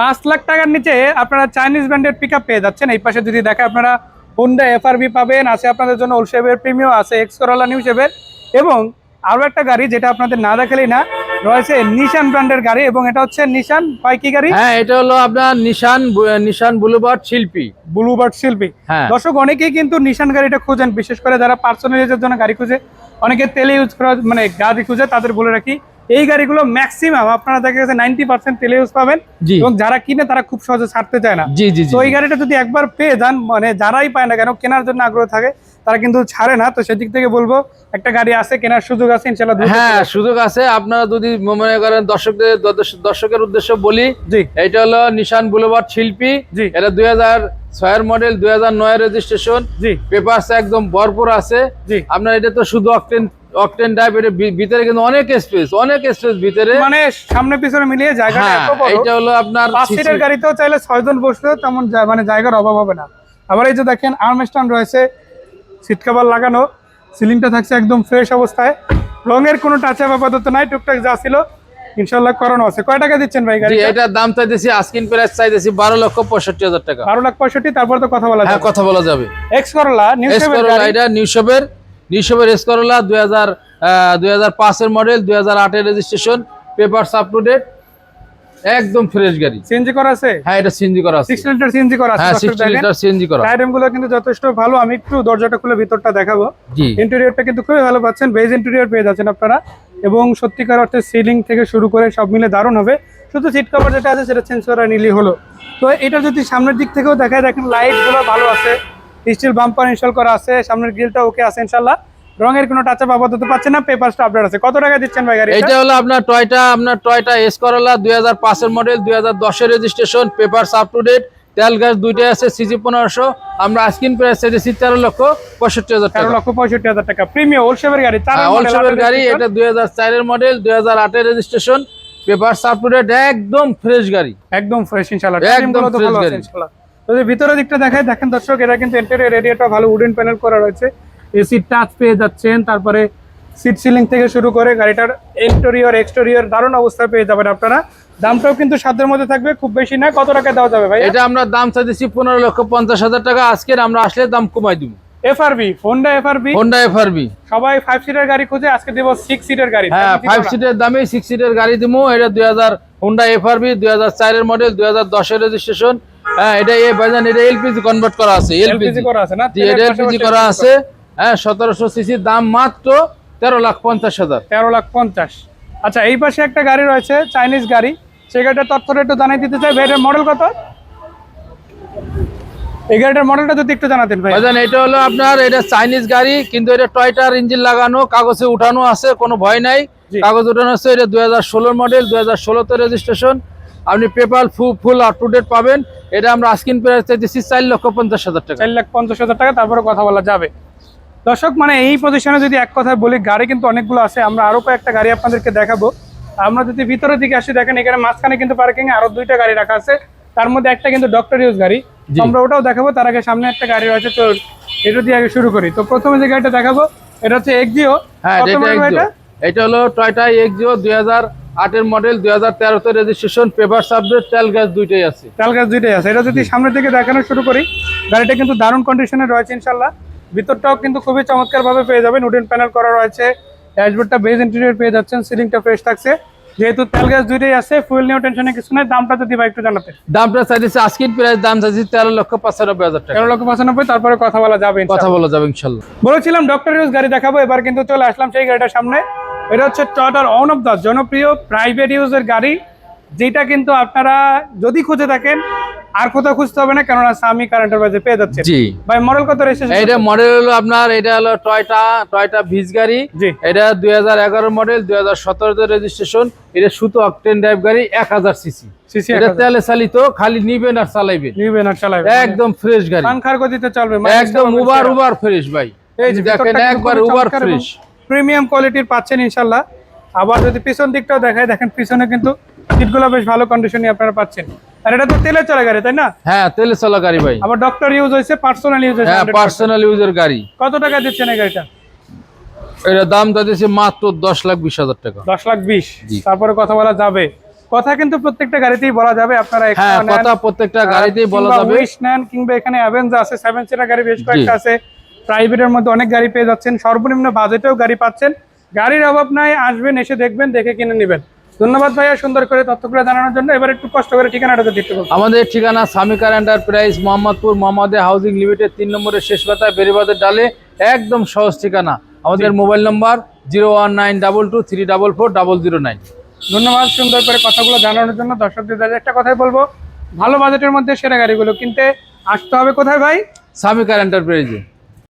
পাঁচ লাখ টাকার নিচে আপনারা চাইনিজ ব্র্যান্ডের পিক পেয়ে যাচ্ছেন। এই পাশে যদি দেখে আপনারা হোন্ডা এফআরবি পাবেন আছে আপনাদের জন্য ওলশেভের প্রিমিয়াম আছে এক্স নিউ শেভের এবং আরও একটা গাড়ি যেটা আপনাদের না দেখালেই না রয়েছে নিশান ব্র্যান্ডের গাড়ি এবং এটা হচ্ছে নিশান গাড়ি? হ্যাঁ এটা হলো আপনার নিশান নিশান বুলুবার্ড শিল্পী। ব্লুবার্ড শিল্পী। হ্যাঁ। দর্শক অনেকেই কিন্তু নিশান গাড়িটা খুঁজেন বিশেষ করে যারা পার্সোনাল জন্য গাড়ি খুঁজে। অনেকে তেলে ইউজ করা মানে গাড়ি খুঁজে তাদের বলে রাখি এই গাড়িগুলো ম্যাক্সিমাম আপনারা দেখা গেছে নাইনটি পার্সেন্ট তেলে ইউজ পাবেন। এবং যারা কিনে তারা খুব সহজে ছাড়তে চায় না। তো এই গাড়িটা যদি একবার পেয়ে যান মানে যারাই পায় না কেন কেনার জন্য আগ্রহ থাকে তারা কিন্তু ছাড়ে না। তো সেদিক থেকে বলব একটা গাড়ি আছে কেনার সুযোগ আছে ইনশাল্লাহ হ্যাঁ সুযোগ আছে। আপনারা যদি মনে করেন দর্শকদের দর্শকের উদ্দেশ্য বলি জি। এটা হলো নিশান বুলুবার্ড শিল্পী। জি। এটা দুই হাজার ছয়ের মডেল দুই হাজার নয় রেজিস্ট্রেশন জি। পেপারস একদম ভরপুর আছে। জি। আপনার এটা তো শুধু অকটেন অকটেন টাইপ এটা ভি- ভিতরে কিন্তু অনেক স্পেস অনেক স্পেস ভিতরে। মানে সামনে পিছনে মিলিয়ে হ্যাঁ বড় এটা হলো আপনার পাঁচ সিটের গাড়িতেও চাইলে ছয়জন বসলেও তেমন মানে জায়গার অভাব হবে না। আবার এই যে দেখেন আর্মস্টান রয়েছে সিট কভার লাগানো সিলিংটা থাকছে একদম ফ্রেশ অবস্থায়। রঙের কোনো টাচ আপ আপাতত নাই টুকটাক যা ছিল ইনশাল্লাহ করানো আছে। কয় টাকা দিচ্ছেন ভাই গাড়ি এটার দাম চাইতেছি আস্কিন প্রাইস চাইতেছি বারো লক্ষ পঁয়ষট্টি হাজার টাকা। বারো লাখ পঁয়ষট্টি তারপর তো কথা বলা হ্যাঁ কথা বলা যাবে। এক্স করলা নিউ করোলা এটা নিউশপের নিউশপের এস করোলা দুই হাজার দুই হাজার পাঁচের মডেল দুই হাজার আটের registration papers up to date একদম ফ্রেশ গাড়ি। সিএনজি করা আছে? হ্যাঁ এটা সিএনজি করা আছে। সিক্স লিটার সিএনজি করা আছে হ্যাঁ দর্শক সিক্সটি দেখেন। লিটার সিএনজি করা। টায়ারগুলো কিন্তু যথেষ্ট ভালো আমি একটু দরজাটা খুলে ভিতরটা দেখাবো। জি। ইন্টেরিয়রটা কিন্তু খুবই ভালো পাচ্ছেন বেজ ইন্টেরিয়র পেয়ে যাচ্ছেন আপনারা। এবং সত্যিকার অর্থে সিলিং থেকে শুরু করে সব মিলে দারুণ হবে। শুধু সিট কভার যেটা আছে সেটা চেঞ্জ করা নিলেই হলো। তো এটা যদি সামনের দিক থেকেও দেখায় দেখেন লাইটগুলো ভালো আছে। স্টিল বাম্পার ইনস্টল করা আছে সামনের গ্রিলটা ওকে আছে ইনশাল্লাহ রঙের কোনো টাচ আপ আপাতত পাচ্ছে না পেপারসটা আপডেট আছে। কত টাকা দিচ্ছেন ভাই গাড়ি এটা হলো আপনার টয়টা আপনার টয়টা এস করোলা দুই হাজার পাঁচের মডেল দুই হাজার দশের registration papers up to date তেল গ্যাস দুইটাই আছে সিজি পনেরোশো। আমরা আস্কিন প্রাইস চাইতেছি তেরো লক্ষ পঁয়ষট্টি হাজার তেরো টাকা। লক্ষ পঁয়ষট্টি হাজার টাকা। প্রিমিয়াম ওলশেপের গাড়ি চার অলসবের গাড়ি এটা দুই হাজার চারের মডেল দুই হাজার আটের registration papers up to date একদম ফ্রেশ গাড়ি। একদম ফ্রেশ ইনশাআল্লাহ। একদম আছে গাড়ি। ইনশাআল্লাহ। তো যে ভিতরের দিকটা দেখায় দেখেন দর্শক এটা কিন্তু ইন্টেরিয়র এরিয়াটা ভালো উডেন প্যানেল করা রয়েছে। এসি টাচ পেয়ে যাচ্ছেন তারপরে সিট সিলিং থেকে শুরু করে গাড়িটার ইন্টেরিয়র এক্সটেরিয়র দারুণ অবস্থায় পেয়ে যাবেন আপনারা। দামটাও কিন্তু সাধ্যের মধ্যে থাকবে খুব বেশি না কত টাকা দেওয়া যাবে ভাই এটা আমরা দাম চাইতেছি পনেরো লক্ষ পঞ্চাশ হাজার টাকা আজকের আমরা আসলে দাম কমাই দিব। FRB Honda FRB Honda FRB সবাই ফাইভ সিটার গাড়ি খুঁজে আজকে দেবো সিক্স সিটার গাড়ি। হ্যাঁ ফাইভ সিটের দামে সিক্স সিটের গাড়ি দিব এটা দুই হাজার হোন্ডা এফআরবি দুই হাজার চারের মডেল দুই হাজার দশের রেজিস্ট্রেশন হ্যাঁ এটা এ এটা এলপিজি কনভার্ট করা আছে এলপিজি। এলপিজি করা আছে না? এটা এলপিজি করা আছে। হ্যাঁ সিসির দাম মাত্র তেরো লাখ পঞ্চাশ হাজার। তেরো লাখ পঞ্চাশ। আচ্ছা এই পাশে একটা গাড়ি রয়েছে চাইনিজ গাড়ি। সেই গাড়িটার তথ্যটা একটু জানাই দিতে চাই মডেল কত? এই গাড়িটার মডেলটা যদি একটু জানাতেন ভাই এটা হলো আপনার এটা চাইনিজ গাড়ি কিন্তু এটা টয়টার ইঞ্জিন লাগানো কাগজে উঠানো আছে কোনো ভয় নাই। কাগজ উঠানো আছে এটা দুই হাজার ষোলোর মডেল দুই হাজার ষোলোতে রেজিস্ট্রেশন আপনি paper full up to date পাবেন। এটা আমরা আস্কিন প্রাইস চাইতেছি চার লক্ষ পঞ্চাশ হাজার টাকা। চার লাখ পঞ্চাশ হাজার টাকা তারপরে কথা বলা যাবে। দর্শক মানে এই পজিশনে যদি এক কথায় বলি গাড়ি কিন্তু অনেকগুলো আছে। আমরা আরও কয়েকটা গাড়ি আপনাদেরকে দেখাবো। আমরা যদি ভিতরের দিকে আসি দেখেন এখানে মাঝখানে কিন্তু পার্কিং এ আরও দুইটা গাড়ি রাখা আছে। তার মধ্যে একটা কিন্তু ডক্টর ইউজ গাড়ি। আমরা ওটাও দেখাবো। তার আগে সামনে একটা গাড়ি রয়েছে তো এটা দিয়ে আগে শুরু করি। তো প্রথমে যে গাড়িটা দেখাবো এটা হচ্ছে এক্সিও হ্যাঁ এটা এটা হলো টয়টা এক্সিও দুই হাজার আটের মডেল দুই হাজার তেরোতে রেজিস্ট্রেশন পেপার সাবজেক্ট তেল গ্যাস দুইটাই আছে। তেল গাছ দুইটাই আছে। এটা যদি সামনের দিকে দেখানো শুরু করি গাড়িটা কিন্তু দারুণ কন্ডিশনে রয়েছে ইনশাল্লাহ ভিতরটাও কিন্তু খুবই চমৎকার ভাবে পেয়ে যাবেন। উডেন প্যানেল করা রয়েছে। ড্যাশবোর্ডটা বেজ ইন্টেরিয়র পেয়ে যাচ্ছেন। সিলিংটা ফ্রেশ থাকছে। যেহেতু তেল গ্যাস দুইটাই আছে ফুয়েল নিয়েও টেনশনে কিছু নেই। দামটা যদি একটু জানাতে দামটা চাইতেছি আস্কিন প্রাইস দাম চাইছি তেরো লক্ষ পঁচানব্বই হাজার টাকা। তেরো লক্ষ পঁচানব্বই তারপরে কথা বলা যাবে কথা বলা যাবে ইনশাল্লাহ। বলেছিলাম ডক্টর ইউজ গাড়ি দেখাবো এবার কিন্তু চলে আসলাম সেই গাড়িটার সামনে। এটা হচ্ছে টয়টার অন অফ দ্য জনপ্রিয় প্রাইভেট ইউজের গাড়ি যেটা কিন্তু আপনারা যদি খুঁজে থাকেন আর কোথাও খুঁজতে হবে না কেননা স্বামী কারেন্টের বাজে পেয়ে যাচ্ছে জি। ভাই মডেল কত রয়েছে এটা মডেল হলো আপনার এটা হলো টয়টা টয়টা ভিজ গাড়ি। জি। এটা দুই হাজার এগারো মডেল দুই হাজার সতেরোতে রেজিস্ট্রেশন এটা শুধু অকটেন ড্রাইভ গাড়ি এক হাজার সিসি সিসি এটা তেলে চালিত খালি নিবেন আর চালাইবেন। নিবেন আর চালাবেন একদম ফ্রেশ গাড়ি। পাংখার গতিতে চলবে একদম উবার উবার ফ্রেশ ভাই। এই যে দেখেন একবার উবার ফ্রেশ প্রিমিয়াম কোয়ালিটির পাচ্ছেন ইনশাল্লাহ আবার যদি পিছন দিকটাও দেখায় দেখেন পিছনে কিন্তু সিটগুলো বেশ ভালো কন্ডিশনে আপনারা পাচ্ছেন। আর এটা তো তেলে চলে গাড়ি তাই না? হ্যাঁ তেলে চলা গাড়ি ভাই। আবার ডক্টর ইউজ হয়েছে পার্সোনাল ইউজ হয়েছে হ্যাঁ পার্সোনাল ইউজের গাড়ি। কত টাকা দিচ্ছেন এই গাড়িটা? এটা দাম দিয়েছে মাত্র দশ লাখ বিশ হাজার টাকা। দশ লাখ বিশ। তারপরে কথা বলা যাবে। কথা কিন্তু প্রত্যেকটা গাড়িতেই বলা যাবে আপনারা হ্যাঁ কথা প্রত্যেকটা গাড়িতেই বলা যাবে। নেন কিংবা এখানে অ্যাভেঞ্জ আছে সেভেন সিটার গাড়ি বেশ কয়েকটা আছে। প্রাইভেটের মধ্যে অনেক গাড়ি পেয়ে যাচ্ছেন। সর্বনিম্ন বাজেটেও গাড়ি পাচ্ছেন। গাড়ির অভাব নাই আসবেন এসে দেখবেন দেখে কিনে নেবেন। ধন্যবাদ ভাইয়া সুন্দর করে তথ্যগুলো জানানোর জন্য। এবার একটু কষ্ট করে ঠিকানাটা দিতে আমাদের ঠিকানা সামিকার এন্টারপ্রাইজ মোহাম্মদপুর মোহাম্মদে হাউজিং লিমিটেড তিন নম্বরের শেষ পাতায় বেরিবাদের ডালে একদম সহজ ঠিকানা। আমাদের mobile number zero one nine double two three double four double zero nine. ধন্যবাদ সুন্দর করে কথাগুলো জানানোর জন্য। দর্শকদের একটা কথাই বলব ভালো বাজেটের মধ্যে সেরা গাড়িগুলো কিনতে আসতে হবে কোথায় ভাই? সামিকার এন্টারপ্রাইজে।